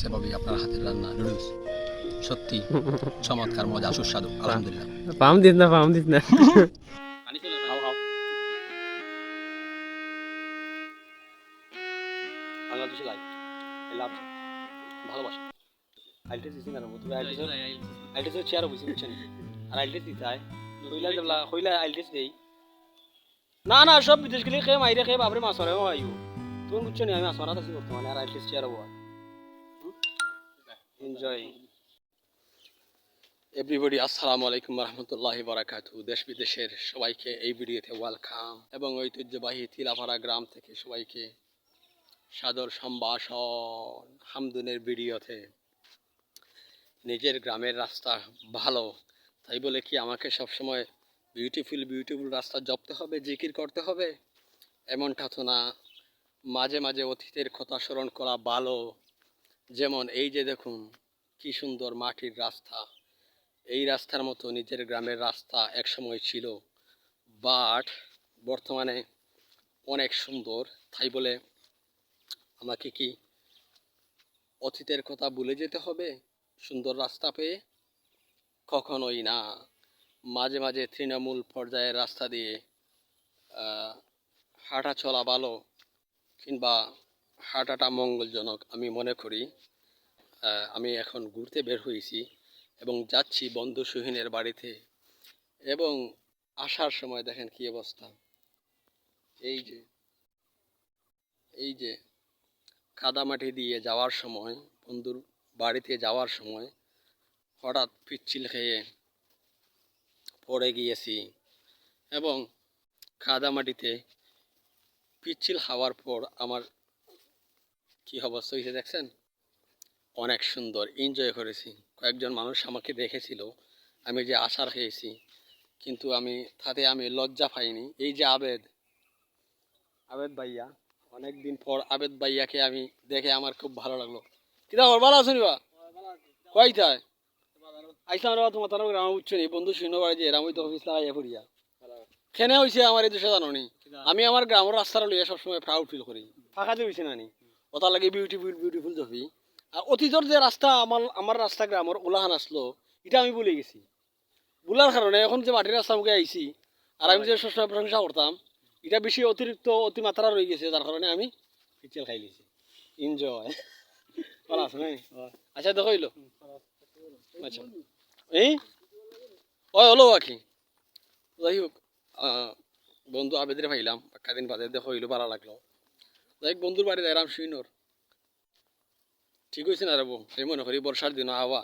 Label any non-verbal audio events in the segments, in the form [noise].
সেভাবেই আপনার হাতের রান্না নুডলস সত্যি [laughs] চমৎকার মজা সুস্বাদু আলহামদুলিল্লাহ। পাম দিস না পাম দিস না। [laughs] খাও খাও বাংলাদেশে লাই লাভ ভালোবাসা। আইলটেস দিছি না তুমি আইলটেস আইলটেস চেয়ার বসে বুঝছেন? আর আইলটেস দিতে হয়। হইলা যাবলা হইলা আইলটেস দেই। না না সব বিদেশ গেলে খেয়ে মাইরে খেয়ে বাপরে মাছ মারে আইও তুমি বুঝছ নি আমি মাছ মারাত আছি বর্তমানে আর আইলটেস চেয়ার হব এনজয় এভরিবডি আসসালামু আলাইকুম রহমতুল্লাহি বারাকাতু দেশ বিদেশের সবাইকে এই ভিডিওতে ওয়েলকাম এবং ঐতিহ্যবাহী তিলাপাড়া গ্রাম থেকে সবাইকে সাদর সম্ভাষণ, হামদুনের ভিডিওতে নিজের গ্রামের রাস্তা ভালো, তাই বলে কি আমাকে সবসময় বিউটিফুল বিউটিফুল রাস্তা জপতে হবে, জিকির করতে হবে? এমনটা তো না। মাঝে মাঝে অতীতের কথা স্মরণ করা ভালো। যেমন এই যে দেখুন, কি সুন্দর মাটির রাস্তা। এই রাস্তার মতো নিজের গ্রামের রাস্তা একসময় ছিল, বাট বর্তমানে অনেক সুন্দর। তাই বলে আমাকে কি অতীতের কথা ভুলে যেতে হবে? সুন্দর রাস্তা পেয়ে? কখনোই না। মাঝে মাঝে তৃণমূল পর্যায়ের রাস্তা দিয়ে হাঁটা চলা ভালো কিংবা হাঁটাটা মঙ্গলজনক, আমি মনে করি আমি এখন ঘুরতে বের হয়েছি এবং যাচ্ছি বন্ধু সুহিনের বাড়িতে এবং আসার সময় দেখেন কি অবস্থা। এই যে এই যে কাদামাটি দিয়ে যাওয়ার সময়, বন্ধুর বাড়িতে যাওয়ার সময় হঠাৎ পিচ্ছিল খেয়ে পড়ে গিয়েছি এবং কাদামাটিতে পিচ্ছিল খাওয়ার পর আমার কি অবস্থা হয়েছে দেখছেন? অনেক সুন্দর এনজয় করেছি। কয়েকজন মানুষ আমাকে দেখেছিল আমি যে আশার খেয়েছি কিন্তু আমি তাতে আমি লজ্জা পাইনি। এই যে আবেদ আবেদ ভাইয়া অনেক দিন পর আবেদ ভাইয়াকে আমি দেখে আমার খুব ভালো লাগল। ওর ভালো আছো নিবা কয়টায় আইসলাম রে তোমার তার গ্রাম উচ্চ নেই। বন্ধু শূন্য বাড়ি যে এরাম তো অফিস লাগাইয়া পড়িয়া। খেনে হয়েছে আমার এই দেশে জানো নি আমি আমার গ্রামের রাস্তাটা লইয়া সবসময় প্রাউড ফিল করি। ফাঁকা হয়েছে না নি? ওটার লাগে বিউটিফুল বিউটিফুল জফি আর অতীতর যে রাস্তা আমার আমার রাস্তা গ্রামের ওলাহান আসলো এটা আমি ভুলে গেছি। ভুলার কারণে এখন যে মাটির রাস্তা মুখে আইছি আর আমি যে সবসময় প্রশংসা করতাম এটা বেশি অতিরিক্ত অতিমাত্রা রয়ে গেছে যার কারণে আমি পিচেল খাই লিছি এনজয় ভালো আছে নাই? আচ্ছা দেখো হইল আচ্ছা। এই ওই হলো আখি। যাই হোক বন্ধু আবেদের ভাইলাম দিন বাদে দেখো হইল ভালো লাগল। যাই বন্ধুর বাড়ি যাইলাম শুইনর ঠিক হয়েছে না রেবো এই মনে করি বর্ষার দিন আওয়া।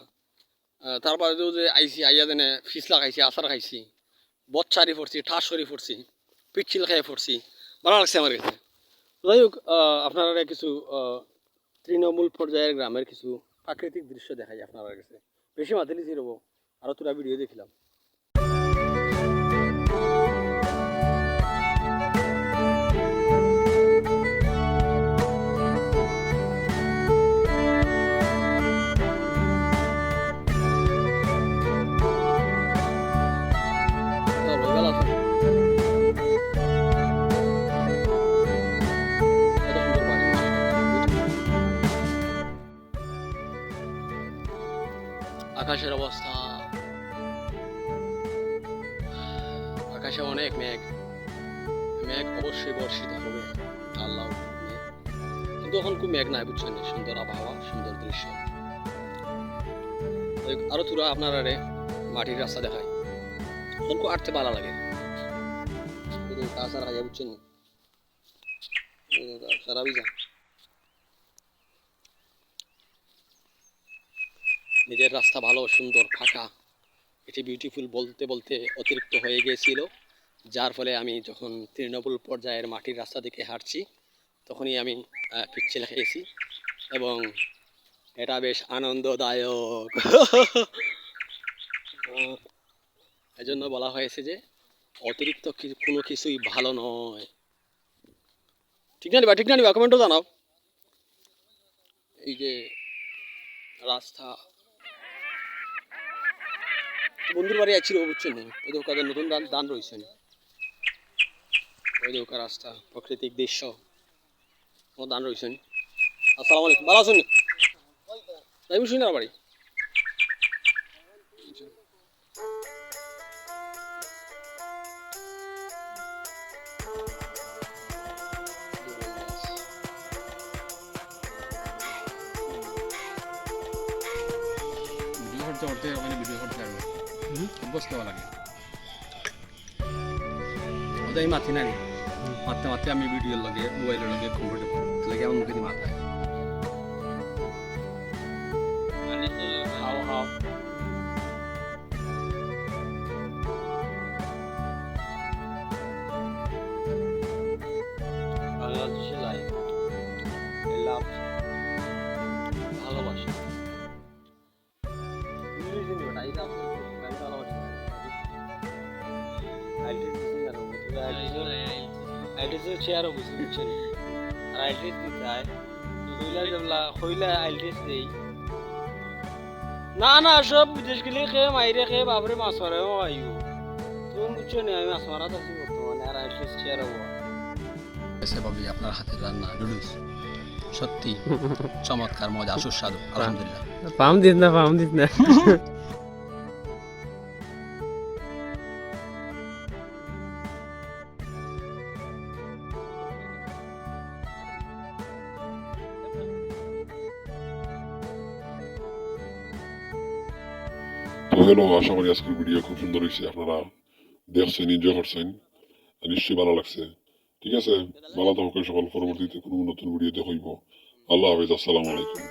তারপরে যে আইসি আইয়া দেনে ফিসলা খাইছি, আচার খাইছি বচ্চারি পড়ছি ঠাস সরি পড়ছি পিচ্ছিল খাই পড়ছি ভালো লাগছে আমার কাছে। যাই হোক আপনারা কিছু তৃণমূল পর্যায়ের গ্রামের কিছু প্রাকৃতিক দৃশ্য দেখাই আপনার কাছে। বেশি মাতিলি ছিল আরও তোরা ভিডিও দেখিলাম। আকাশের অবস্থা। আকাশে অনেক মেঘ। মেঘ অবশ্যই বর্ষিত হবে, আল্লাহ কিন্তু এখন খুব মেঘ নাই, বুঝছেন? সুন্দর আবহাওয়া, সুন্দর দৃশ্য। আরও তুরা আরে মাটির রাস্তা দেখায় তখন খুব আটতে ভালো লাগে। তাছাড়া ইয়ে বুঝছেন? তাছাড়া নিজের রাস্তা ভালো সুন্দর ফাঁকা। এটি বিউটিফুল বলতে বলতে অতিরিক্ত হয়ে গিয়েছিল। যার ফলে আমি যখন তৃণমূল পর্যায়ের মাটির রাস্তা দিকে হাঁটছি তখনই আমি আহ, পিচ্ছিল খেয়েছি এবং এটা বেশ আনন্দদায়ক। আহ, [laughs] এজন্য বলা হয়েছে যে অতিরিক্ত কোনো কিছুই ভালো নয়। ঠিক না নিবা ঠিক না নিবা কমেন্টও জানাও। এই যে রাস্তা বন্ধুর বাড়ি আছিল বুঝছেন ওই যে ওখানে নতুন দান দান রয়েছেন ওই ওখানে রাস্তা, প্রাকৃতিক দৃশ্য। ও দান রয়েছেন আসসালামু আলাইকুম। ভালো আছেন? আমি শুনি না বাড়ি। ভিডিও ভিডিও করতে পারবে বসতে লাগে। ওদের মাতি নাই? মারতে মারতে আমি ভিডিওর লগে মোবাইলের লগে কমফোর্টেবল লাগে আমার মুখে দিয়ে মাথা হাও বাংলাদেশে লাভ ভালোবাসা আইটিসের চেয়ারও বুঝি বুঝছেন আর আইটিস দিতে হয় হইলা যেগুলা হইলা আইটিস দেই। না না সব বিদেশ গেলে খেয়ে মাইরে খেয়ে বাবরে মাছ মারেও আইও। তুমি বুঝছ না আমি মাছ মারা থাকি বর্তমানে আর আইটিস চেয়ারও এসে ভাবি আপনার হাতের রান্না নুডলস সত্যি চমৎকার মজা সুস্বাদু আলহামদুলিল্লাহ। পাম দিস না পাম দিস না। [laughs] তো আশা করি আজকের ভিডিও খুব সুন্দর হয়েছে আপনারা দেখছেন এনজয় করছেন নিশ্চয়ই ভালো লাগছে ঠিক আছে ভালো থাকুন সকল পরবর্তীতে কোনো নতুন ভিডিও হইব আল্লাহ হাফিজ আসসালামু আলাইকুম